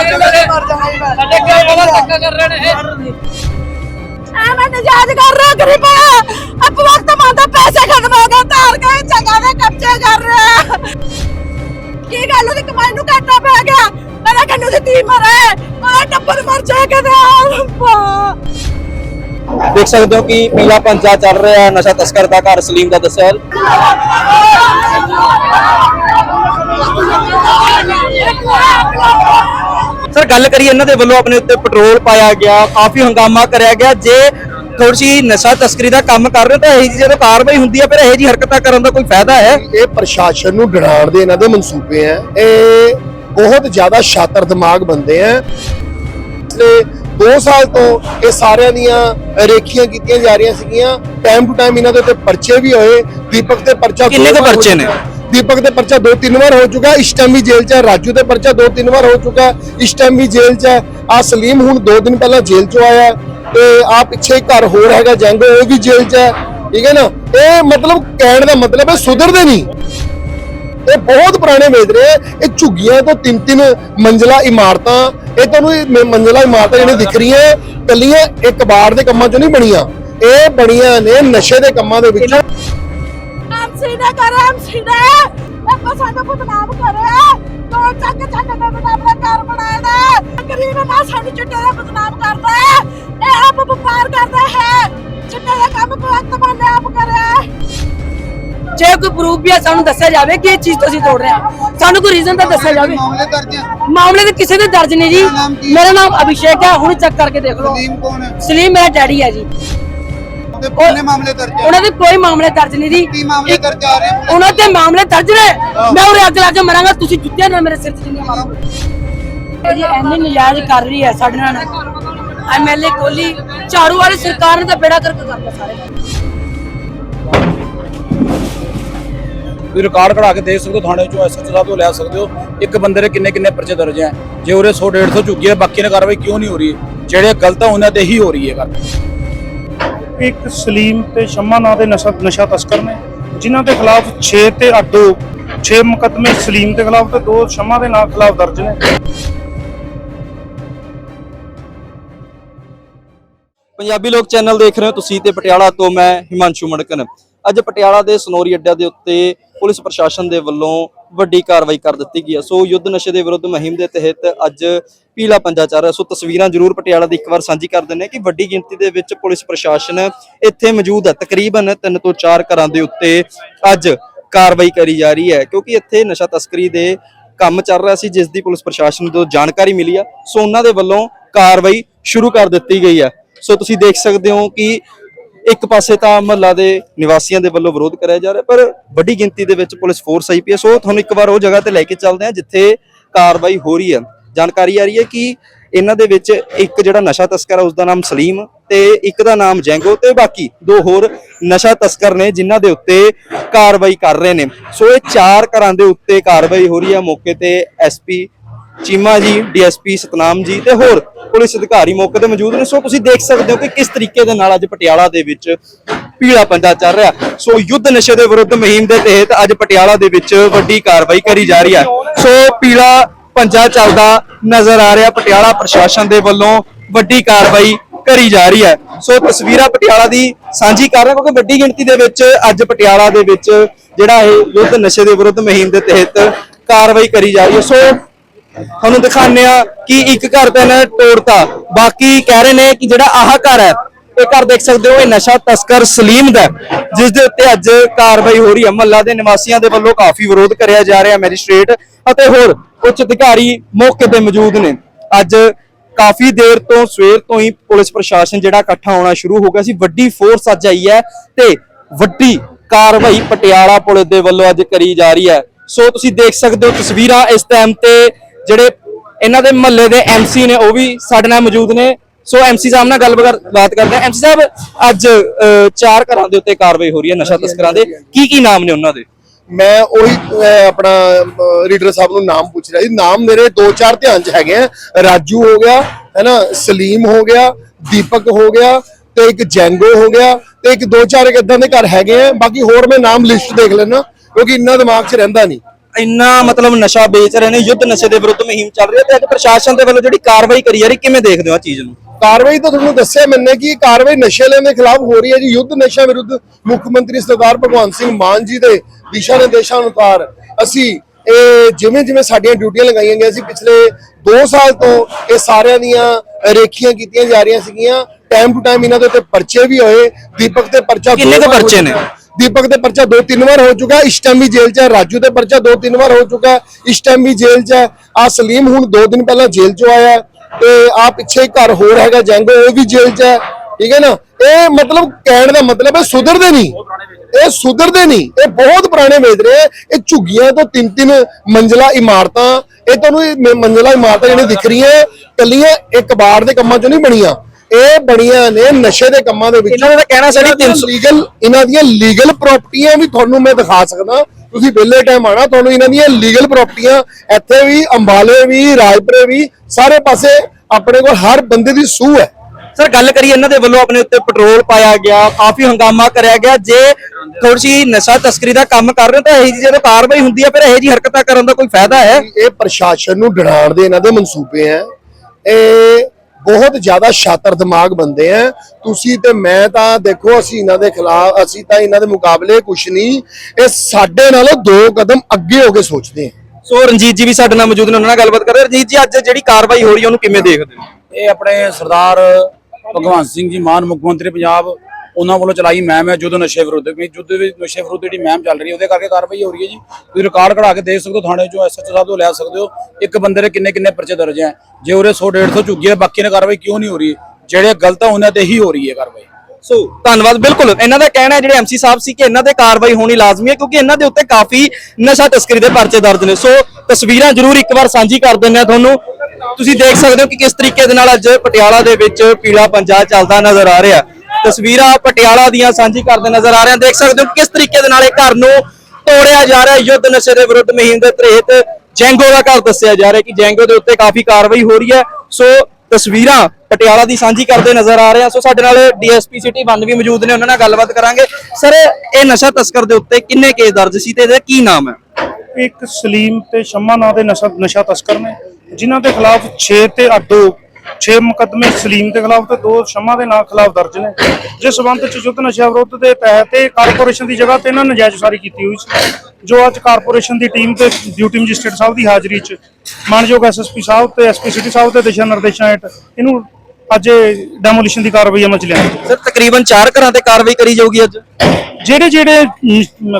ਸਾਡੇ ਕਿਉਂ ਬੜਾ ਧੱਕਾ ਕਰ ਰਹੇ ਨੇ ਐਵੇਂ ਨਜਾਇਜ਼ ਕਰ ਰਿਹਾ ਗਰੀਬਾ ਅਬ ਵਕਤ ਮਾਦਾ ਪੈਸੇ ਖਤਮ ਹੋ ਗਏ ਤਾਰ ਕੇ ਜਗ੍ਹਾ ਦੇ ਕਬਜ਼ੇ ਕਰ ਰਿਹਾ ਕੀ ਗੱਲ ਉਹਦੀ ਕਮਾਈ ਨੂੰ ਘਾਟਾ ਪੈ ਗਿਆ? ਮੇਰਾ ਕੰਨੂ ਦੀ ਧੀ ਮਰੇ ਆ ਟੱਬਰ ਮਰ ਜਾ ਕਦੇ ਰੱਬਾ। ਦੇਖ ਸਕਦੇ ਹੋ ਕਿ ਪੀਲਾ ਪੰਜਾ ਚੱਲ ਰਿਹਾ ਹੈ ਨਸ਼ਾ ਤਸਕਰ ਦਾ ਘਰ ਸਲੀਮ ਦਾ ਦੱਸਿਆ ਸਰ ਗੱਲ ਕਰੀਏ ਇਹਨਾਂ ਦੇ ਵੱਲੋਂ ਆਪਣੇ ਉੱਤੇ ਪੈਟਰੋਲ ਪਾਇਆ ਗਿਆ ਕਾਫੀ ਹੰਗਾਮਾ ਕਰਿਆ ਗਿਆ। ਜੇ ਥੋੜੀ ਜਿਹੀ ਨਸ਼ਾ ਤਸਕਰੀ ਦਾ ਕੰਮ ਕਰ ਰਹੇ ਹੋ ਤਾਂ ਇਹ ਜੀ ਜਦੋਂ ਕਾਰਵਾਈ ਹੁੰਦੀ ਹੈ ਫਿਰ ਇਹ ਜੀ ਹਰਕਤਾਂ ਕਰਨ ਦਾ ਕੋਈ ਫਾਇਦਾ ਹੈ? ਇਹ ਪ੍ਰਸ਼ਾਸਨ ਨੂੰ ਡਰਾਉਣ ਦੇ ਇਹਨਾਂ ਦੇ ਮਨਸੂਬੇ ਆ ਇਹ ਬਹੁਤ ਜ਼ਿਆਦਾ ਸ਼ਾਤਰ ਦਿਮਾਗ ਬੰਦੇ ਆ ਪਿਛਲੇ 2 ਸਾਲ ਤੋਂ ਇਹ ਸਾਰਿਆਂ ਦੀਆਂ ਰੇਖੀਆਂ ਕੀਤੀਆਂ ਜਾ ਰਹੀਆਂ ਸੀਗੀਆਂ। ਟਾਈਮ ਟੂ ਟਾਈਮ ਇਹਨਾਂ ਦੇ ਉੱਤੇ ਪਰਚੇ ਵੀ ਹੋਏ। ਦੀਪਕ ਤੇ ਪਰਚਾ ਦੋ ਕਿੰਨੇ ਹੋ ਪਰਚੇ ਨੇ? ਦੀਪਕ ਤੇ ਪਰਚਾ ਦੋ ਤਿੰਨ ਵਾਰ ਹੋ ਚੁੱਕਾ। ਇਸ ਟਾਈਮ ਵੀ ਜੇਲ੍ਹ 'ਚ ਹੈ। ਰਾਜੂ ਤੇ ਪਰਚਾ ਦੋ ਤਿੰਨ ਵਾਰ ਹੋ ਚੁੱਕਾ। ਇਸ ਟਾਈਮ ਵੀ ਜੇਲ੍ਹ 'ਚ ਹੈ। ਆ ਸਲੀਮ ਹੁਣ ਦੋ ਦਿਨ ਪਹਿਲਾਂ ਜੇਲ੍ਹ 'ਚੋਂ ਆਇਆ। ਤੇ ਆ ਪਿੱਛੇ ਘਰ ਹੋਰ ਹੈਗਾ ਜੰਗ ਉਹ ਵੀ ਜੇਲ੍ਹ 'ਚ ਹੈ। ਠੀਕ ਹੈ ਨਾ? ਇਹ ਮਤਲਬ ਕਹਿਣ ਦਾ ਮਤਲਬ ਹੈ ਸੁਧਰਦੇ ਨਹੀਂ। ਇਹ ਬਹੁਤ ਪੁਰਾਣੇ ਵੇਚ ਰਹੇ ਇਹ ਝੁੱਗੀਆਂ ਤੋਂ ਤਿੰਨ ਤਿੰਨ ਮੰਜ਼ਲਾ ਇਮਾਰਤਾਂ, ਇਹ ਤੁਹਾਨੂੰ ਇਹ ਮੰਜ਼ਲਾ ਇਮਾਰਤਾਂ ਜਿਹੜੀਆਂ ਦਿਖ ਰਹੀਆਂ, ਕੱਲੀਆਂ ਇੱਕ ਕਬਾੜ ਦੇ ਕੰਮਾਂ 'ਚੋਂ ਨਹੀਂ ਬਣੀਆਂ। ਇਹ ਬਣੀਆਂ ਨੇ ਨਸ਼ੇ ਦੇ ਕੰਮਾਂ ਦੇ ਵਿੱਚੋਂ। ਐਮਸੀ ਨੇ ਕਰ ਐਮਸੀ ਨੇ ਇਹ ਸਾਨੂੰ ਬਦਨਾਮ ਕਰਿਆ ਦੋ ਚੱਕ ਚੱਕ ਕੇ ਬਣਾ ਆਪਣਾ ਘਰ ਬਣਾਇਆ ਨੇ ਗਰੀਬ ਮਾਂ ਸਾਨੂੰ ਚਿੱਟੇ ਦਾ ਬਦਨਾਮ ਕਰਦਾ ਹੈ। ਇਹ ਆਪ ਵਪਾਰ ਕਰਦਾ ਹੈ। ਚਿੱਟੇ ਦਾ ਕੰਮ ਭਗਤ ਮਾਨ ਨੇ ਆਪ ਕਰਿਆ। ਜੇ ਕੋਈ ਪ੍ਰੂਫ ਵੀ ਹੈ ਸਾਨੂੰ ਦੱਸਿਆ ਜਾਵੇ ਕਿ ਇਹ ਚੀਜ਼ ਤੁਸੀਂ ਤੋੜ ਰਹੇ ਹੋ ਸਾਨੂੰ ਕੋਈ ਰੀਜ਼ਨ ਤਾਂ ਦੱਸਿਆ ਜਾਵੇ। ਮਾਮਲੇ ਦਰਜ ਹੈ ਮਾਮਲੇ ਤੇ ਕਿਸੇ ਦੇ ਦਰਜ ਨਹੀਂ ਜੀ? ਮੇਰਾ ਨਾਮ ਅਭਿਸ਼ੇਕ ਹੈ ਹੁਣ ਚੈੱਕ ਕਰਕੇ ਦੇਖ ਲਓ। ਸਲੀਮ ਕੌਣ ਹੈ ਸਲੀਮ ਮੇਰਾ ਡੈਡੀ ਹੈ ਜੀ। ਤੇ ਕਿੰਨੇ ਮਾਮਲੇ ਦਰਜ ਹੈ ਉਹਨਾਂ ਦੇ ਕੋਈ ਮਾਮਲੇ ਦਰਜ ਨਹੀਂ ਜੀ। ਕੀ ਮਾਮਲੇ ਦਰਜ ਆ ਰਹੇ ਹਨ? ਉਹਨਾਂ ਦੇ ਮਾਮਲੇ ਦਰਜ ਨੇ। ਮੈਂ ਉਰੇ ਅੱਗ ਲਾ ਕੇ ਮਰਾਂਗਾ। ਤੁਸੀਂ ਜੁੱਤੀਆਂ ਨਾਲ ਮੇਰੇ ਸਿਰ 'ਚ ਜਿੰਨੀਆਂ ਇਹ ਜੀ ਐਨੀ ਨਜਾਇਜ਼ ਕਰ ਰਹੀ ਹੈ ਸਾਡੇ ਨਾਲ। ਐਮਐਲਏ ਕੋਲੀ ਝਾੜੂ ਵਾਲੀ ਸਰਕਾਰ ਨੇ ਤਾਂ ਬੇੜਾ ਕਰਕ ਕਰਤਾ ਸਾਰੇ। ਤੁਸੀਂ ਰਿਕਾਰਡ ਕਢਾ ਕੇ ਦੇਖ ਸਕਦੇ ਹੋ ਥਾਣੇ ਚੋਂ ਐਸਐਚ ਸਾਹਿਬ ਤੋਂ ਲੈ ਸਕਦੇ ਹੋ ਇੱਕ ਬੰਦੇ ਦੇ ਕਿੰਨੇ ਕਿੰਨੇ ਪਰਚੇ ਦਰਜ ਹੈ। ਜੇ ਉਰੇ 100 150 ਝੁੱਗੀ ਹੈ ਬਾਕੀ ਨੇ ਕਾਰਵਾਈ ਕਿਉਂ ਨਹੀਂ ਹੋ ਰਹੀ? ਜਿਹੜੇ ਗਲਤ ਆ ਉਹਨਾਂ ਤੇ ਹੀ ਹੋ ਰਹੀ ਹੈ ਗੱਲ। ਇੱਕ ਸਲੀਮ ਤੇ ਸ਼ਮਾ ਨਾਂ ਦੇ ਨਸ਼ਾ ਨਸ਼ਾ ਤਸਕਰ ਨੇ ਜਿਨ੍ਹਾਂ ਦੇ ਖਿਲਾਫ 6 ਤੇ 8 6 ਮੁਕੱਦਮੇ ਸਲੀਮ ਦੇ ਖਿਲਾਫ ਤੇ 2 ਸ਼ਮਾ ਦੇ ਨਾਂ ਖਿਲਾਫ ਦਰਜ ਨੇ। ਪੰਜਾਬੀ ਲੋਕ ਚੈਨਲ ਦੇਖ ਰਹੇ ਹੋ ਤੁਸੀਂ ਤੇ ਪਟਿਆਲਾ ਤੋਂ ਮੈਂ ਹਿਮਾਂਸ਼ੂ ਮੜਕਨ ਅੱਜ ਪਟਿਆਲਾ ਦੇ ਸਨੋਰੀ ਅੱਡਾ ਦੇ ਉੱਤੇ ਪੁਲਿਸ ਪ੍ਰਸ਼ਾਸਨ ਦੇ ਵੱਲੋਂ ਵੱਡੀ ਕਾਰਵਾਈ ਕਰ ਦਿੱਤੀ ਗਈ ਹੈ। ਸੋ ਯੁੱਧ ਨਸ਼ੇ ਦੇ ਵਿਰੁੱਧ ਮੁਹਿੰਮ ਦੇ ਤਹਿਤ ਅੱਜ ਪੀਲਾ ਪੰਜਾ ਚੱਲ ਰਿਹਾ। ਸੋ ਤਸਵੀਰਾਂ ਜ਼ਰੂਰ ਪਟਿਆਲਾ ਦੀ ਇੱਕ ਵਾਰ ਸਾਂਝੀ ਕਰ ਦਿੰਦੇ ਕਿ ਵੱਡੀ ਗਿਣਤੀ ਦੇ ਵਿੱਚ ਪੁਲਿਸ ਪ੍ਰਸ਼ਾਸਨ ਇੱਥੇ ਮੌਜੂਦ ਹੈ। ਤਕਰੀਬਨ 3 ਤੋਂ 4 ਘਰਾਂ ਦੇ ਉੱਤੇ ਅੱਜ ਕਾਰਵਾਈ ਕਰੀ ਜਾ ਰਹੀ ਹੈ, ਕਿਉਂਕਿ ਇੱਥੇ ਨਸ਼ਾ ਤਸਕਰੀ ਦੇ ਕੰਮ ਚੱਲ ਰਿਹਾ ਸੀ, ਜਿਸ ਦੀ ਪੁਲਿਸ ਪ੍ਰਸ਼ਾਸਨ ਤੋਂ ਜਾਣਕਾਰੀ ਮਿਲੀ ਆ ਸੋ ਉਹਨਾਂ ਦੇ ਵੱਲੋਂ ਕਾਰਵਾਈ ਸ਼ੁਰੂ ਕਰ ਦਿੱਤੀ ਗਈ ਹੈ। ਸੋ ਤੁਸੀਂ ਦੇਖ ਸਕਦੇ ਹੋ ਕਿ ਇੱਕ ਪਾਸੇ ਤਾਂ ਮਹੱਲਾ ਦੇ ਨਿਵਾਸੀਆਂ ਦੇ ਵੱਲੋਂ ਵਿਰੋਧ ਕਰਿਆ ਜਾ ਰਿਹਾ, ਪਰ ਵੱਡੀ ਗਿਣਤੀ ਦੇ ਵਿੱਚ ਪੁਲਿਸ ਫੋਰਸ ਆਈ ਪਈ ਤੁਹਾਨੂੰ ਇੱਕ ਵਾਰ ਉਹ ਜਗ੍ਹਾ ਤੇ ਲੈ ਕੇ ਚੱਲਦੇ ਹਾਂ ਜਿੱਥੇ ਕਾਰਵਾਈ ਹੋ ਰਹੀ ਹੈ। ਜਾਣਕਾਰੀ ਆ ਰਹੀ ਹੈ ਕਿ ਇਹਨਾਂ ਦੇ ਵਿੱਚ ਇੱਕ ਜਿਹੜਾ ਨਸ਼ਾ ਤਸਕਰ ਹੈ ਉਸ ਦਾ ਨਾਮ ਸਲੀਮ ਤੇ ਇੱਕ ਦਾ ਨਾਮ ਜੈਂਗੋ ਤੇ ਬਾਕੀ ਦੋ ਹੋਰ ਨਸ਼ਾ ਤਸਕਰ ਨੇ ਜਿਨ੍ਹਾਂ ਦੇ ਉੱਤੇ ਕਾਰਵਾਈ ਕਰ ਰਹੇ ਨੇ। ਸੋ ਇਹ ਚਾਰ ਘਰਾਂ ਦੇ ਉੱਤੇ ਕਾਰਵਾਈ ਹੋ ਰਹੀ ਹੈ। ਮੌਕੇ ਤੇ ਐਸਪੀ ਚੀਮਾ ਜੀ, ਡੀਐਸਪੀ ਸਤਨਾਮ ਜੀ ਤੇ ਹੋਰ ਪੁਲਿਸ ਅਧਿਕਾਰੀ ਮੌਕੇ ਤੇ ਮੌਜੂਦ ਨੇ। ਸੋ ਤੁਸੀਂ ਦੇਖ ਸਕਦੇ ਹੋ ਕਿ ਕਿਸ ਤਰੀਕੇ ਦੇ ਨਾਲ ਅੱਜ ਪਟਿਆਲਾ ਦੇ ਵਿੱਚ ਪੀਲਾ ਪੰਜਾ ਚੱਲ ਰਿਹਾ। ਸੋ ਯੁੱਧ ਨਸ਼ੇ ਦੇ ਵਿਰੁੱਧ ਮੁਹਿੰਮ ਦੇ ਤਹਿਤ ਅੱਜ ਪਟਿਆਲਾ ਦੇ ਵਿੱਚ ਵੱਡੀ ਕਾਰਵਾਈ ਕਰੀ ਜਾ ਰਹੀ ਹੈ। ਸੋ ਪੀਲਾ ਪੰਜਾ ਚੱਲਦਾ ਨਜ਼ਰ ਆ ਰਿਹਾ। ਪਟਿਆਲਾ ਪ੍ਰਸ਼ਾਸਨ ਦੇ ਵੱਲੋਂ ਵੱਡੀ ਕਾਰਵਾਈ ਕਰੀ ਜਾ ਰਹੀ ਹੈ। ਸੋ ਤਸਵੀਰਾਂ ਪਟਿਆਲਾ ਦੀ ਸਾਂਝੀ ਕਰ ਰਹੇ ਕਿਉਂਕਿ ਵੱਡੀ ਗਿਣਤੀ ਦੇ ਵਿੱਚ ਅੱਜ ਪਟਿਆਲਾ ਦੇ ਵਿੱਚ ਜਿਹੜਾ ਇਹ ਯੁੱਧ ਨਸ਼ੇ ਦੇ ਵਿਰੁੱਧ ਮੁਹਿੰਮ ਦੇ ਤਹਿਤ ਕਾਰਵਾਈ ਕਰੀ ਜਾ ਰਹੀ ਹੈ। ਸੋ ਤੁਹਾਨੂੰ ਦਿਖਾਉਂਦੇ ਆ ਕਿ ਇੱਕ ਘਰ ਤਾਂ ਇਹਨਾਂ ਨੇ ਤੋੜਤਾ। ਬਾਕੀ ਕਹਿ ਰਹੇ ਨੇ ਕਿ ਜਿਹੜਾ ਆਹ ਘਰ ਹੈ, ਇਹ ਘਰ ਦੇਖ ਸਕਦੇ ਹੋ, ਇਹ ਨਸ਼ਾ ਤਸਕਰ ਸਲੀਮ ਦਾ ਜਿਸ ਦੇ ਉੱਤੇ ਅੱਜ ਕਾਰਵਾਈ ਹੋ ਰਹੀ ਹੈ। ਮਹੱਲਾ ਦੇ ਨਿਵਾਸੀਆਂ ਦੇ ਵੱਲੋਂ ਕਾਫੀ ਵਿਰੋਧ ਕਰਿਆ ਜਾ ਰਿਹਾ ਮੈਜਿਸਟ੍ਰੇਟ ਅਤੇ ਹੋਰ ਉੱਚ ਅਧਿਕਾਰੀ ਮੌਕੇ ਤੇ ਮੌਜੂਦ ਨੇ। ਅੱਜ ਕਾਫੀ ਦੇਰ ਤੋਂ ਸਵੇਰ ਤੋਂ ਹੀ ਪੁਲਿਸ ਪ੍ਰਸ਼ਾਸਨ ਜਿਹੜਾ ਇਕੱਠਾ ਹੋਣਾ ਸ਼ੁਰੂ ਹੋ ਗਿਆ ਸੀ। ਵੱਡੀ ਫੋਰਸ ਅੱਜ ਆਈ ਹੈ ਤੇ ਵੱਡੀ ਕਾਰਵਾਈ ਪਟਿਆਲਾ ਪੁਲਿਸ ਦੇ ਵੱਲੋਂ ਅੱਜ ਕਰੀ ਜਾ ਰਹੀ ਹੈ। ਸੋ ਤੁਸੀਂ ਦੇਖ ਸਕਦੇ ਹੋ ਤਸਵੀਰਾਂ ਇਸ ਟਾਈਮ ਤੇ ਜਿਹੜੇ ਇਹਨਾਂ ਦੇ ਮਹੱਲੇ ਦੇ ਐਮਸੀ ਨੇ ਉਹ ਵੀ ਸਾਡੇ ਨਾਲ ਮੌਜੂਦ ਨੇ। ਸੋ ਐਮਸੀ ਸਾਹਿਬ ਨਾਲ ਗੱਲਬਾਤ ਬਾਤ ਕਰਦੇ ਹਾਂ। ਐਮਸੀ ਸਾਹਿਬ, ਅੱਜ ਚਾਰ ਘਰਾਂ ਦੇ ਉੱਤੇ ਕਾਰਵਾਈ ਹੋ ਰਹੀ ਹੈ, ਨਸ਼ਾ ਤਸਕਰਾਂ ਦੇ। ਕੀ ਕੀ ਨਾਮ ਨੇ ਉਹਨਾਂ ਦੇ? ਮੈਂ ਉਹੀ ਆਪਣਾ ਰੀਡਰ ਸਾਹਿਬ ਨੂੰ ਨਾਮ ਪੁੱਛ ਰਿਹਾ ਸੀ ਨਾਮ ਮੇਰੇ ਦੋ ਚਾਰ ਧਿਆਨ ਚ ਹੈਗੇ ਆ। ਰਾਜੂ ਹੋ ਗਿਆ, ਹੈਨਾ, ਸਲੀਮ ਹੋ ਗਿਆ, ਦੀਪਕ ਹੋ ਗਿਆ ਤੇ ਇੱਕ ਜੈਂਗੋ ਹੋ ਗਿਆ ਤੇ ਇੱਕ ਦੋ ਚਾਰ ਇਦਾਂ ਦੇ ਘਰ ਹੈਗੇ ਆ। ਬਾਕੀ ਹੋਰ ਮੈਂ ਨਾਮ ਲਿਸਟ ਦੇਖ ਲੈਣਾ ਕਿਉਂਕਿ ਇੰਨਾ ਦਿਮਾਗ 'ਚ ਰਹਿੰਦਾ ਨਹੀਂ। ਇੰਨਾ ਮਤਲਬ ਨਸ਼ਾ ਵੇਚ ਰਹੇ ਨੇ ਯੁੱਧ ਨਸ਼ੇ ਦੇ ਵਿਰੁੱਧ ਮੁਹਿੰਮ ਚੱਲ ਰਹੀ ਹੈ ਤੇ ਅੱਜ ਪ੍ਰਸ਼ਾਸਨ ਦੇ ਵੱਲੋਂ ਜਿਹੜੀ ਕਾਰਵਾਈ ਕਰੀ ਜਾ ਰਹੀ ਕਿਵੇਂ ਦੇਖਦੇ ਹੋ ਆ ਚੀਜ਼ ਨੂੰ? ਕਾਰਵਾਈ ਤਾਂ ਤੁਹਾਨੂੰ ਦੱਸਿਆ ਮੈਨੇ ਕਿ ਇਹ ਕਾਰਵਾਈ ਨਸ਼ੇ ਲੈਣ ਦੇ ਖਿਲਾਫ ਹੋ ਰਹੀ ਹੈ ਜੀ ਯੁੱਧ ਨਸ਼ਾ ਵਿਰੁੱਧ ਮੁੱਖ ਮੰਤਰੀ ਸਰਦਾਰ ਭਗਵੰਤ ਸਿੰਘ ਮਾਨ ਜੀ ਦੇ ਦਿਸ਼ਾ ਨਿਰਦੇਸ਼ਾਂ ਅਨੁਸਾਰ ਅਸੀਂ ਇਹ ਜਿਵੇਂ ਜਿਵੇਂ ਸਾਡੀਆਂ ਡਿਊਟੀਆਂ ਲਗਾਈਆਂ ਗਈਆਂ ਸੀ ਪਿਛਲੇ 2 ਸਾਲ ਤੋਂ ਇਹ ਸਾਰਿਆਂ ਦੀਆਂ ਰੇਖੀਆਂ ਕੀਤੀਆਂ ਜਾ ਰਹੀਆਂ ਸੀਗੀਆਂ। ਟਾਈਮ ਟੂ ਟਾਈਮ ਇਹਨਾਂ ਦੇ ਉੱਤੇ ਪਰਚੇ ਵੀ ਹੋਏ ਦੀਪਕ ਤੇ ਪਰਚਾ ਕਿੰਨੇ ਦੋ ਕੁ ਪਰਚੇ ਨੇ? ਚੁੱਕਾ। ਦੀਪਕ ਦੇ ਪਰਚਾ ਦੋ ਤਿੰਨ ਵਾਰ ਹੋ ਚੁੱਕਾ ਇਸ ਟਾਈਮ ਵੀ ਜੇਲ੍ਹ 'ਚ ਹੈ ਰਾਜੂ ਦੇ ਪਰਚਾ ਦੋ ਤਿੰਨ ਵਾਰ ਹੋ ਚੁੱਕਾ ਇਸ ਟਾਈਮ ਵੀ ਜੇਲ੍ਹ 'ਚ ਹੈ ਆ ਸਲੀਮ ਹੁਣ ਦੋ ਦਿਨ ਪਹਿਲਾਂ ਜੇਲ੍ਹ 'ਚੋਂ ਆਇਆ ਤੇ ਆ ਪਿੱਛੇ ਘਰ ਹੋਰ ਹੈਗਾ ਜੰਗੋ ਉਹ ਵੀ ਜੇਲ੍ਹ 'ਚ ਹੈ ਠੀਕ ਹੈ ਨਾ ਇਹ ਮਤਲਬ ਕਹਿਣ ਦਾ ਮਤਲਬ ਹੈ ਸੁਧਰਦੇ ਨਹੀਂ ਇਹ ਸੁਧਰਦੇ ਨਹੀਂ ਇਹ ਬਹੁਤ ਪੁਰਾਣੇ ਵੇਚ ਰਹੇ ਇਹ ਝੁੱਗੀਆਂ ਤੋਂ ਤਿੰਨ ਤਿੰਨ ਮੰਜ਼ਲਾ ਇਮਾਰਤਾਂ ਇਹ ਤੁਹਾਨੂੰ ਮੰਜ਼ਲਾ ਇਮਾਰਤਾਂ ਜਿਹੜੀਆਂ ਦਿਖ ਰਹੀਆਂ ਕੱਲੀਆਂ ਇੱਕ ਬਾੜ ਦੇ ਕੰਮਾਂ 'ਚੋਂ ਨਹੀਂ ਬਣੀਆਂ ਇਹ ਬਣੀਆਂ ਨੇ ਨਸ਼ੇ ਦੇ ਕੰਮਾਂ ਦੇ ਵਿੱਚ। ਇਹਨਾਂ ਦਾ ਕਹਿਣਾ ਸਾਡੀ 300 ਲੀਗਲ ਇਹਨਾਂ ਦੀਆਂ ਲੀਗਲ ਪ੍ਰਾਪਰਟੀਆਂ ਵੀ ਤੁਹਾਨੂੰ ਮੈਂ ਦਿਖਾ ਸਕਦਾ। ਤੁਸੀਂ ਵਿਹਲੇ ਟਾਈਮ ਆਣਾ ਤੁਹਾਨੂੰ ਇਹਨਾਂ ਦੀਆਂ ਲੀਗਲ ਪ੍ਰਾਪਰਟੀਆਂ ਇੱਥੇ ਵੀ ਅੰਬਾਲੇ ਵੀ ਰਾਜਪੁਰੇ ਵੀ ਸਾਰੇ ਪਾਸੇ ਆਪਣੇ ਕੋਲ ਹਰ ਬੰਦੇ ਦੀ ਸੂਹ ਹੈ। ਸਰ ਗੱਲ ਕਰੀਏ ਇਹਨਾਂ ਦੇ ਵੱਲੋਂ ਆਪਣੇ ਉੱਤੇ ਪੈਟਰੋਲ ਪਾਇਆ ਗਿਆ ਕਾਫੀ ਹੰਗਾਮਾ ਕਰਿਆ ਗਿਆ। ਜੇ ਥੋੜੀ ਨਸ਼ਾ ਤਸਕਰੀ ਦਾ ਕੰਮ ਕਰ ਰਹੇ ਤਾਂ ਇਹ ਜਿਹੀ ਜਦੋਂ ਕਾਰਵਾਈ ਹੁੰਦੀ ਹੈ ਫਿਰ ਇਹ ਜੀ ਹਰਕਤਾਂ ਕਰਨ ਦਾ ਕੋਈ ਫਾਇਦਾ ਹੈ? ਇਹ ਪ੍ਰਸ਼ਾਸਨ ਨੂੰ ਡਰਾਉਣ ਦੇ ਇਹਨਾਂ ਦੇ ਮਨਸੂਬੇ ਹੈ। ਇਹ ਬਹੁਤ ਜ਼ਿਆਦਾ ਸ਼ਾਤਰ ਦਿਮਾਗ ਬੰਦੇ ਆ। ਤੁਸੀਂ ਤੇ ਮੈਂ ਤਾਂ ਦੇਖੋ ਅਸੀਂ ਇਹਨਾਂ ਦੇ ਖਿਲਾਫ ਅਸੀਂ ਤਾਂ ਇਹਨਾਂ ਦੇ ਮੁਕਾਬਲੇ ਕੁਛ ਨਹੀਂ। ਇਹ ਸਾਡੇ ਨਾਲੋਂ ਦੋ ਕਦਮ ਅੱਗੇ ਹੋ ਕੇ ਸੋਚਦੇ ਆ। ਸੋ ਰਣਜੀਤ ਜੀ ਵੀ ਸਾਡੇ ਨਾਲ ਮੌਜੂਦ ਨੇ ਉਹਨਾਂ ਨਾਲ ਗੱਲਬਾਤ ਕਰਦੇ ਰਣਜੀਤ ਜੀ ਅੱਜ ਜਿਹੜੀ ਕਾਰਵਾਈ ਹੋ ਰਹੀ ਹੈ ਉਹਨੂੰ ਕਿਵੇਂ ਦੇਖਦੇ ਹੋ? ਇਹ ਆਪਣੇ ਸਰਦਾਰ ਭਗਵੰਤ ਸਿੰਘ ਜੀ ਮਾਨ ਮੁੱਖ ਮੰਤਰੀ ਪੰਜਾਬ ਉਹਨਾਂ ਵੱਲੋਂ ਚਲਾਈ ਮਹਿਮ ਹੈ ਜੁੱਧ ਨਸ਼ੇ ਵਿਰੁੱਧ, ਵੀ ਜੁੱਧ ਵਿੱਚ ਨਸ਼ੇ ਵਿਰੁੱਧ ਜਿਹੜੀ ਮਹਿਮ ਚੱਲ ਰਹੀ ਹੈ, ਉਹਦੇ ਕਰਕੇ ਕਾਰਵਾਈ ਹੋ ਰਹੀ ਹੈ ਜੀ। ਤੁਸੀਂ ਰਿਕਾਰਡ ਕਢਾ ਕੇ ਦੇਖ ਸਕਦੇ ਹੋ, ਥਾਣੇ ਚੋਂ ਐਸਐਚਓ ਸਾਹਿਬ ਤੋਂ ਲੈ ਸਕਦੇ ਹੋ, ਇੱਕ ਬੰਦੇ ਦੇ ਕਿੰਨੇ ਕਿੰਨੇ ਪਰਚੇ ਦਰਜ ਹੈ। ਜੇ ਉਹਦੇ 100 150 ਝੁੱਗੀ ਬਾਕੀ ਨੇ ਕਾਰਵਾਈ ਕਿਉਂ ਨਹੀਂ ਹੋ ਰਹੀ? ਜਿਹੜੇ ਗਲਤ ਆ, ਉਹਨਾਂ ਤੇ ਹੀ ਹੋ ਰਹੀ ਹੈ ਕਾਰਵਾਈ। ਸੋ ਧੰਨਵਾਦ, ਬਿਲਕੁਲ। ਇਹਨਾਂ ਦਾ ਕਹਿਣਾ ਹੈ, ਜਿਹੜੇ ਐਮਸੀ ਸਾਹਿਬ ਸੀ ਕਿ ਇਹਨਾਂ ਤੇ ਕਾਰਵਾਈ ਹੋਣੀ ਲਾਜ਼ਮੀ ਹੈ, ਕਿਉਂਕਿ ਇਹਨਾਂ ਦੇ ਉੱਤੇ ਕਾਫੀ ਨਸ਼ਾ ਤਸਕਰੀ ਦੇ ਪਰਚੇ ਦਰਜ ਨੇ। ਸੋ ਤਸਵੀਰਾਂ ਜ਼ਰੂਰ ਇੱਕ ਵਾਰ ਸਾਂਝੀ ਕਰ ਦਿੰਦੇ ਆ ਤੁਹਾਨੂੰ। ਤੁਸੀਂ ਦੇਖ ਸਕਦੇ ਹੋ ਕਿ ਕਿਸ ਤਰੀਕੇ ਦੇ ਨਾਲ ਅੱਜ ਪਟਿਆਲਾ ਦੇ ਵਿੱਚ ਪੀਲਾ ਪੰਜਾ ਚੱਲਦਾ ਨਜ਼ਰ ਆ ਰਿਹਾ। ਤਸਵੀਰਾਂ ਪਟਿਆਲਾ ਦੀਆਂ ਸਾਂਝੀ ਕਰਦੇ ਨਜ਼ਰ ਆ ਰਹੇ ਹਾਂ। ਦੇਖ ਸਕਦੇ ਹੋ ਕਿਸ ਤਰੀਕੇ ਦੇ ਨਾਲ ਇਹ ਘਰ ਨੂੰ ਤੋੜਿਆ ਜਾ ਰਿਹਾ। ਯੁੱਧ ਨਸ਼ੇ ਦੇ ਵਿਰੁੱਧ ਮੁਹਿੰਮ ਦੇ ਤਹਿਤ ਜੈਂਗੋ ਦਾ ਘਰ ਦੱਸਿਆ ਜਾ ਰਿਹਾ ਕਿ ਜੈਂਗੋ ਦੇ ਉੱਤੇ ਕਾਫੀ ਕਾਰਵਾਈ ਹੋ ਰਹੀ ਹੈ। ਸੋ ਤਸਵੀਰਾਂ ਪਟਿਆਲਾ ਦੀ ਸਾਂਝੀ ਕਰਦੇ ਨਜ਼ਰ ਆ ਰਹੇ ਹਾਂ। ਸੋ ਸਾਡੇ ਨਾਲ ਡੀਐਸਪੀ ਸਿਟੀ 1 ਵੀ ਮੌਜੂਦ ਨੇ, ਉਹਨਾਂ ਨਾਲ ਗੱਲਬਾਤ ਕਰਾਂਗੇ। ਸਰ, ਇਹ ਨਸ਼ਾ ਤਸਕਰ ਦੇ ਉੱਤੇ ਕਿੰਨੇ ਕੇਸ ਦਰਜ ਸੀ ਤੇ ਇਹਦਾ ਕੀ ਨਾਮ ਹੈ? ਇੱਕ ਸਲੀਮ ਤੇ ਸ਼ਮਾ ਨਾਂ ਦੇ ਨਸ਼ਾ ਨਸ਼ਾ ਤਸਕਰ ਨੇ, ਜਿਨ੍ਹਾਂ ਦੇ ਖਿਲਾਫ 6 ਤੇ 2 6 ਮੁਕੱਦਮੇ ਸਲੀਮ ਦੇ ਖਿਲਾਫ ਤੇ 2 ਸ਼ਮਾ ਦੇ ਨਾਂ ਖਿਲਾਫ ਦਰਜ ਨੇ। ਜਿਸ ਸਬੰਧ ਚ ਯੁੱਧ ਨਸ਼ਾ ਵਿਰੁੱਧ ਦੇ ਤਹਿਤ ਇਹ ਕਾਰਪੋਰੇਸ਼ਨ ਦੀ ਜਗ੍ਹਾ ਤੇ ਇਹਨਾਂ ਨਜਾਇਜ਼ ਉਸਾਰੀ ਕੀਤੀ ਹੋਈ ਸੀ ਜੋ ਅੱਜ ਕਾਰਪੋਰੇਸ਼ਨ ਦੀ ਟੀਮ ਤੇ ਡਿਊਟੀ ਮੈਜਿਸਟ੍ਰੇਟ ਸਾਹਿਬ ਦੀ ਹਾਜ਼ਰੀ ਚ ਮਾਨਯੋਗ ਐਸਐਸਪੀ ਸਾਹਿਬ ਤੇ ਐਸਪੀ ਸਿਟੀ ਸਾਹਿਬ ਦੇ ਦਿਸ਼ਾ ਨਿਰਦੇਸ਼ਾਂ ਹੇਠ ਇਹਨੂੰ ਅੱਜ ਡੈਮੋਲੀਸ਼ਨ ਦੀ ਕਾਰਵਾਈ ਅਮਲ ਚ ਲਿਆਂਦੀ ਸਰ ਤਕਰੀਬਨ 4 ਘਰਾਂ ਤੇ ਕਾਰਵਾਈ ਕਰੀ ਜਾਊਗੀ ਅੱਜ? ਜਿਹੜੇ ਜਿਹੜੇ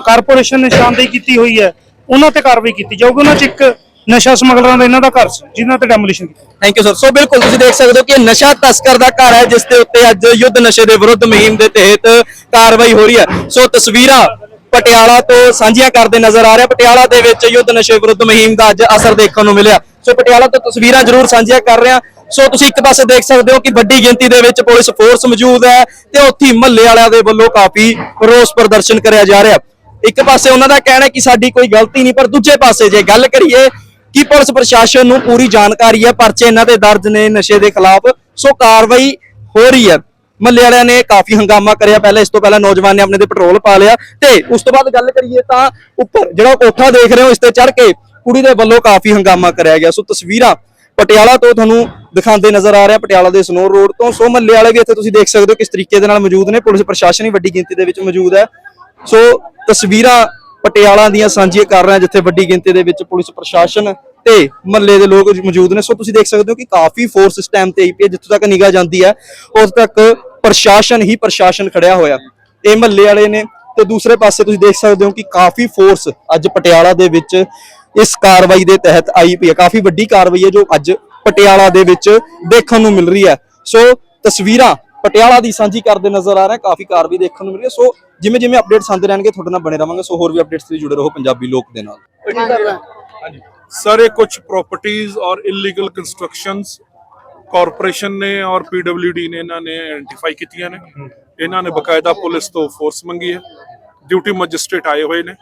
ਕਾਰਪੋਰੇਸ਼ਨ ਨੇ ਨਿਸ਼ਾਨਦੇਹੀ ਕੀਤੀ ਹੋਈ ਹੈ ਉਹਨਾਂ ਤੇ ਕਾਰਵਾਈ ਕੀਤੀ ਜਾਊਗੀ। ਉਹਨਾਂ ਚ ਇੱਕ ਨਸ਼ਾ ਸਮਗਲਰਾਂ ਦਾ ਇਹਨਾਂ ਦਾ ਘਰ ਸੀ, ਜਿਨ੍ਹਾਂ ਤੇ ਡੈਮੋਲੀਸ਼ਨ ਕੀਤੀ। ਥੈਂਕ ਯੂ ਸਰ ਸੋ ਬਿਲਕੁਲ, ਤੁਸੀਂ ਦੇਖ ਸਕਦੇ ਹੋ ਕਿ ਨਸ਼ਾ ਤਸਕਰ ਦਾ ਘਰ ਹੈ, ਜਿਸ ਦੇ ਉੱਤੇ ਅੱਜ ਯੁੱਧ ਨਸ਼ੇ ਦੇ ਵਿਰੁੱਧ ਮੁਹਿੰਮ ਦੇ ਤਹਿਤ ਕਾਰਵਾਈ ਹੋ ਰਹੀ ਹੈ। ਸੋ ਤਸਵੀਰਾਂ ਪਟਿਆਲਾ ਤੋਂ ਸਾਂਝੀਆਂ ਕਰਦੇ ਨਜ਼ਰ ਆ ਰਿਹਾ। ਪਟਿਆਲਾ ਦੇ ਵਿੱਚ ਯੁੱਧ ਨਸ਼ੇ ਵਿਰੁੱਧ ਮੁਹਿੰਮ ਦਾ ਅੱਜ ਅਸਰ ਦੇਖਣ ਨੂੰ ਮਿਲਿਆ। ਸੋ ਪਟਿਆਲਾ ਤੋਂ ਤਸਵੀਰਾਂ ਜ਼ਰੂਰ ਸਾਂਝੀਆਂ ਕਰ ਰਹੇ। ਹਾਂ ਸੋ ਤੁਸੀਂ ਇੱਕ ਪਾਸੇ ਦੇਖ ਸਕਦੇ ਹੋ ਕਿ ਵੱਡੀ ਗਿਣਤੀ ਦੇ ਵਿੱਚ ਪੁਲਿਸ ਫੋਰਸ ਮੌਜੂਦ ਹੈ ਤੇ ਉੱਥੇ ਮਹੱਲੇ ਵਾਲਿਆਂ ਦੇ ਵੱਲੋਂ ਕਾਫੀ ਰੋਸ ਪ੍ਰਦਰਸ਼ਨ ਕਰਿਆ ਜਾ ਰਿਹਾ। ਇੱਕ ਪਾਸੇ ਉਹਨਾਂ ਦਾ ਕਹਿਣਾ ਕਿ ਸਾਡੀ ਕੋਈ ਗਲਤੀ ਨਹੀਂ, ਪਰ ਦੂਜੇ ਪਾਸੇ ਜੇ ਗੱਲ ਕਰੀਏ ਕਿ ਪੁਲਿਸ ਪ੍ਰਸ਼ਾਸਨ ਨੂੰ ਪੂਰੀ ਜਾਣਕਾਰੀ ਹੈ? ਪਰਚੇ ਇਹਨਾਂ ਦੇ ਦਰਜ ਨੇ ਨਸ਼ੇ ਦੇ ਖਿਲਾਫ। ਸੋ ਕਾਰਵਾਈ ਹੋ ਰਹੀ ਹੈ। ਮੱਲੇ ਵਾਲਿਆਂ ਨੇ ਕਾਫੀ ਹੰਗਾਮਾ ਕਰਿਆ। ਪਹਿਲਾਂ ਇਸ ਤੋਂ ਪਹਿਲਾਂ ਨੌਜਵਾਨ ਨੇ ਆਪਣੇ ਤੇ ਪੈਟਰੋਲ ਪਾ ਲਿਆ ਤੇ ਉਸ ਤੋਂ ਬਾਅਦ ਗੱਲ ਕਰੀਏ ਤਾਂ ਉੱਪਰ ਜਿਹੜਾ ਕੋਠਾ ਦੇਖ ਰਹੇ ਹੋ, ਇਸ ਤੇ ਚੜ ਕੇ ਕੁੜੀ ਦੇ ਵੱਲੋਂ ਕਾਫੀ ਹੰਗਾਮਾ ਕਰਿਆ ਗਿਆ। ਸੋ ਤਸਵੀਰਾਂ ਪਟਿਆਲਾ ਤੋਂ ਤੁਹਾਨੂੰ ਦਿਖਾਉਂਦੇ ਨਜ਼ਰ ਆ ਰਿਹਾ, ਪਟਿਆਲਾ ਦੇ ਸਨੋਰ ਰੋਡ ਤੋਂ। ਸੋ ਮੱਲੇ ਵਾਲੇ ਵੀ ਇੱਥੇ ਤੁਸੀਂ ਦੇਖ ਸਕਦੇ ਹੋ ਕਿਸ ਤਰੀਕੇ ਦੇ ਨਾਲ ਮੌਜੂਦ ਨੇ। ਪੁਲਿਸ ਪ੍ਰਸ਼ਾਸਨ ਵੀ ਵੱਡੀ ਗਿਣਤੀ ਦੇ ਵਿੱਚ ਮੌਜੂਦ ਹੈ। ਸੋ ਤਸਵੀਰਾਂ ਪਟਿਆਲਾ ਦੀਆਂ ਸਾਂਝੀਆਂ ਕਰ ਰਹੇ ਹਾਂ ਜਿੱਥੇ ਵੱਡੀ ਗਿਣਤੀ ਦੇ ਵਿੱਚ ਪੁਲਿਸ ਪ੍ਰਸ਼ਾਸਨ ਤੇ ਮਹੱਲੇ ਦੇ ਲੋਕ ਮੌਜੂਦ ਨੇ। ਸੋ ਤੁਸੀਂ ਦੇਖ ਸਕਦੇ ਹੋ ਕਿ ਕਾਫੀ ਫੋਰਸ ਇਸ ਟਾਈਮ ਤੇ ਆਈ ਜਿੱਥੋਂ ਤੱਕ ਨਿਗਾਹ ਜਾਂਦੀ ਹੈ ਉਸ ਤੱਕ ਪ੍ਰਸ਼ਾਸਨ ਹੀ ਪ੍ਰਸ਼ਾਸਨ ਖੜਿਆ ਹੋਇਆ। ਇਹ ਮਹੱਲੇ ਵਾਲੇ ਨੇ ਤੇ ਦੂਸਰੇ ਪਾਸੇ ਤੁਸੀਂ ਦੇਖ ਸਕਦੇ ਹੋ ਕਿ ਕਾਫੀ ਫੋਰਸ ਅੱਜ ਪਟਿਆਲਾ ਦੇ ਵਿੱਚ ਇਸ ਕਾਰਵਾਈ ਦੇ ਤਹਿਤ ਆਈ ਪਈ ਹੈ। ਕਾਫੀ ਵੱਡੀ ਕਾਰਵਾਈ ਹੈ ਜੋ ਅੱਜ ਪਟਿਆਲਾ ਦੇ ਵਿੱਚ ਦੇਖਣ ਨੂੰ ਮਿਲ ਰਹੀ ਹੈ। ਸੋ ਤਸਵੀਰਾਂ ਪਟਿਆਲਾ ਦੀ ਸਾਂਝੀ ਕਰਦੇ ਨਜ਼ਰ ਆ ਰਹੇ, ਕਾਫੀ ਕਾਰਵਾਈ ਦੇਖਣ ਨੂੰ ਮਿਲ ਰਹੀ ਹੈ। ਸੋ ਜਿਵੇਂ ਜਿਵੇਂ ਅਪਡੇਟਸ ਆਉਂਦੇ ਰਹਿਣਗੇ, ਤੁਹਾਡੇ ਨਾਲ ਬਣੇ ਰਵਾਂਗੇ। ਸੋ ਹੋਰ ਵੀ ਅਪਡੇਟਸ ਲਈ ਜੁੜੇ ਰਹੋ ਪੰਜਾਬੀ ਲੋਕ ਦੇ ਨਾਲ। ਸਰ, ਇਹ ਕੁਝ ਪ੍ਰਾਪਰਟੀਆਂ ਔਰ ਇਲੀਗਲ ਕੰਸਟਰਕਸ਼ਨਸ ਕਾਰਪੋਰੇਸ਼ਨ ਨੇ ਔਰ ਪੀਡਬਲਯੂਡੀ ਨੇ, ਇਹਨਾਂ ਨੇ ਆਇਡੈਂਟੀਫਾਈ ਕੀਤੀਆਂ ਨੇ। ਇਹਨਾਂ ਨੇ ਬਕਾਇਦਾ ਪੁਲਿਸ ਤੋਂ ਫੋਰਸ ਮੰਗੀ ਹੈ। ਡਿਊਟੀ ਮੈਜਿਸਟ੍ਰੇਟ ਆਏ ਹੋਏ ਨੇ।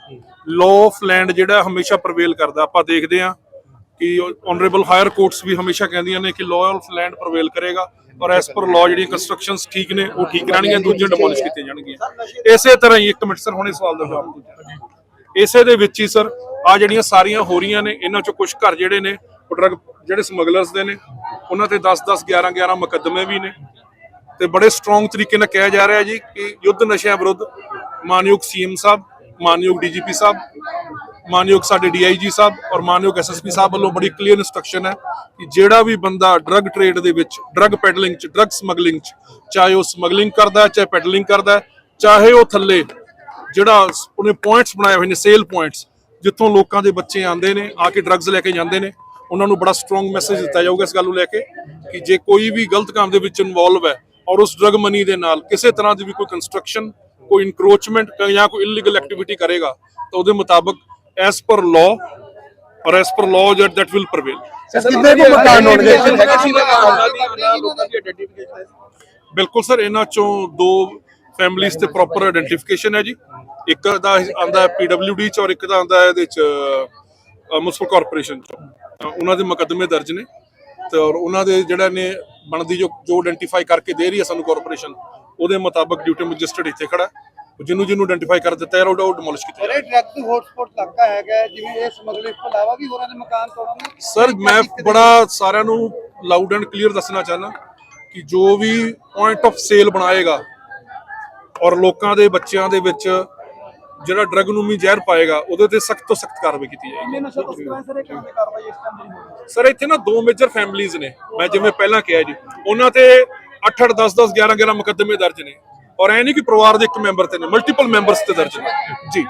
ਲਾਅ ਆਫ ਲੈਂਡ ਜਿਹੜਾ ਹਮੇਸ਼ਾ ਪ੍ਰਵੇਲ ਕਰਦਾ। ਆਪਾਂ ਦੇਖਦੇ ਹਾਂ ਕਿ ਆਨਰੇਬਲ ਹਾਇਰ ਕੋਰਟਸ ਵੀ ਹਮੇਸ਼ਾ ਕਹਿੰਦੀਆਂ ਨੇ ਕਿ ਲਾਅ ਆਫ ਲੈਂਡ ਪ੍ਰਵੇਲ ਕਰੇਗਾ ਔਰ ਐਸ ਪਰ ਲਾਅ ਜਿਹੜੀਆਂ ਕੰਸਟਰਕਸ਼ਨਸ ਠੀਕ ਨੇ, ਉਹ ਠੀਕ ਰਹਿਣਗੀਆਂ, ਦੂਜੀਆਂ ਡਿਮੋਲਿਸ਼ ਕੀਤੀਆਂ ਜਾਣਗੀਆਂ। ਇਸੇ ਤਰ੍ਹਾਂ ਹੀ ਇੱਕ ਮਿੰਟ ਸਰ ਹੁਣੇ ਸਵਾਲ ਦਾ ਜਵਾਬ ਇਸੇ ਦੇ ਵਿੱਚ ਹੀ ਸਰ ਆ ਜਿਹੜੀਆਂ ਸਾਰੀਆਂ ਹੋ ਰਹੀਆਂ ਨੇ, ਇਹਨਾਂ ਚੋਂ ਕੁਝ ਘਰ ਜਿਹੜੇ ਨੇ ਡਰਗ ਜਿਹੜੇ ਸਮਗਲਰਸ ਦੇ ਨੇ, ਉਹਨਾਂ ਤੇ 10 10 11 11 ਮੁਕੱਦਮੇ ਵੀ ਨੇ। ਤੇ ਬੜੇ ਸਟਰੋਂਗ ਤਰੀਕੇ ਨਾਲ ਕਿਹਾ ਜਾ ਰਿਹਾ ਜੀ ਕਿ ਯੁੱਧ ਨਸ਼ਿਆਂ ਵਿਰੁੱਧ ਮਾਨਯੋਗ ਸੀਐਮ ਸਾਹਿਬ, ਮਾਨਯੋਗ ਡੀਜੀਪੀ ਸਾਹਿਬ ਮਾਨਯੋਗ ਸਾਡੇ ਡੀਆਈਜੀ ਸਾਹਿਬ ਔਰ ਮਾਨਯੋਗ ਐਸਐਸਪੀ ਸਾਹਿਬ ਵੱਲੋਂ ਬੜੀ ਕਲੀਅਰ ਇਨਸਟਰਕਸ਼ਨ ਹੈ ਕਿ ਜਿਹੜਾ ਵੀ ਬੰਦਾ ਡਰੱਗ ਟ੍ਰੇਡ ਦੇ ਵਿੱਚ ਡਰੱਗ ਪੈਡਲਿੰਗ ਚ ਡਰੱਗ ਸਮਗਲਿੰਗ ਚ, ਚਾਹੇ ਉਹ ਸਮਗਲਿੰਗ ਕਰਦਾ ਹੈ, ਚਾਹੇ ਪੈਡਲਿੰਗ ਕਰਦਾ ਹੈ, ਚਾਹੇ ਉਹ ਥੱਲੇ ਜਿਹੜਾ ਉਹਨੇ ਪੁਆਇੰਟਸ ਬਣਾਏ ਹੋਏ ਨੇ ਸੇਲ ਪੁਆਇੰਟਸ ਜਿੱਥੋਂ ਲੋਕਾਂ ਦੇ ਬੱਚੇ ਆਉਂਦੇ ਨੇ, ਆ ਕੇ ਡਰੱਗਸ ਲੈ ਕੇ ਜਾਂਦੇ ਨੇ, ਉਹਨਾਂ ਨੂੰ ਬੜਾ ਸਟਰੋਂਗ ਮੈਸੇਜ ਦਿੱਤਾ ਜਾਊਗਾ ਇਸ ਗੱਲ ਨੂੰ ਲੈ ਕੇ ਕਿ ਜੇ ਕੋਈ ਵੀ ਗਲਤ ਕੰਮ ਦੇ ਵਿੱਚ ਇਨਵੋਲਵ ਹੈ ਔਰ ਉਸ ਡਰੱਗ ਮਨੀ ਦੇ ਨਾਲ ਕਿਸੇ ਤਰ੍ਹਾਂ ਦੀ ਵੀ ਕੋਈ ਕੰਸਟਰਕਸ਼ਨ ਕੋਈ ਇਨਕਰੋਚਮੈਂਟ ਜਾਂ ਕੋਈ ਇਲੀਗਲ ਐਕਟੀਵਿਟੀ ਕਰੇਗਾ, ਤਾਂ ਉਹਦੇ ਮੁਤਾਬਕ as per law or as per law jet that will prevail ਕਿੰਨੇ ਕੁ ਮਕਾਨ ਹੋਣਗੇ? ਬਿਲਕੁਲ ਸਰ ਇਹਨਾਂ ਚੋਂ ਦੋ ਫੈਮਿਲੀਆਂ ਤੇ ਪ੍ਰੋਪਰ ਆਇਡੈਂਟੀਫਿਕੇਸ਼ਨ ਹੈ ਜੀ। ਇੱਕ ਦਾ ਆਂਦਾ ਹੈ ਪੀਡਬਲਯੂਡੀ ਚ ਔਰ ਇੱਕ ਦਾ ਆਂਦਾ ਹੈ ਇਹਦੇ ਚ ਮੁਨਸਪਲ ਕਾਰਪੋਰੇਸ਼ਨ ਚ। ਉਹਨਾਂ ਦੇ ਮੁਕੱਦਮੇ ਦਰਜ ਨੇ ਤੇ ਔਰ ਉਹਨਾਂ ਦੇ ਜਿਹੜਾ ਨੇ ਬਣਦੀ ਜੋ ਜੋ ਆਇਡੈਂਟੀਫਾਈ ਕਰਕੇ ਦੇ ਰਹੀ ਹੈ ਸਾਨੂੰ ਕਾਰਪੋਰੇਸ਼ਨ ਉਹਦੇ ਮੁਤਾਬਕ ਡਿਊਟੀ ਮੈਜਿਸਟਰੇਟ ਇੱਥੇ ਖੜਾ ਹੈ। ਜਿਹਨੂੰ ਜਿਹਨੂੰ ਆਇਡੈਂਟੀਫਾਈ ਕਰ ਦਿੱਤਾ ਹੈ ਉਹ ਡਿਮੋਲਿਸ਼ ਕੀਤਾ ਅਰੇ ਡਰੱਗ ਹੌਟਸਪੌਟ ਇਲਾਕਾ ਹੈਗਾ ਜਿਵੇਂ ਇਹ ਸਮਗਲਿੰਗ ਤੋਂ ਇਲਾਵਾ ਵੀ ਹੋਰਾਂ ਦੇ ਮਕਾਨ ਤੋੜਨ ਸਰ ਮੈਂ ਬੜਾ ਸਾਰਿਆਂ ਨੂੰ ਲਾਊਡ ਐਂਡ ਕਲੀਅਰ ਦੱਸਣਾ ਚਾਹਨਾ ਕਿ ਜੋ ਵੀ ਪੁਆਇੰਟ ਆਫ ਸੇਲ ਬਣਾਏਗਾ ਔਰ ਲੋਕਾਂ ਦੇ ਬੱਚਿਆਂ ਦੇ ਵਿੱਚ ਜਿਹੜਾ ਡਰਗ ਨੂੰ ਵੀ ਜ਼ਹਿਰ ਪਾਏਗਾ ਉਹਦੇ ਤੇ ਸਖਤ ਤੋਂ ਸਖਤ ਕਾਰਵਾਈ ਕੀਤੀ ਜਾਏਗੀ। ਸਰ ਇੱਥੇ ਨਾ ਦੋ ਮੇਜਰ ਫੈਮਿਲੀਆਂ ਨੇ। ਮੈਂ ਜਿਵੇਂ ਪਹਿਲਾਂ ਕਿਹਾ ਜੀ ਉਹਨਾਂ ਤੇ 8 8 10 10 11 11 ਮੁਕੱਦਮੇ ਦਰਜ ਨੇ। ਔਰ ਐ ਨਹੀਂ ਕਿ ਪਰਿਵਾਰ ਦੇ ਇੱਕ ਮੈਂਬਰ ਤੇ ਨੇ ਮਲਟੀਪਲ ਮੈਂਬਰਸ ਤੇ ਦਰਜ ਨੇ। ਜੀ।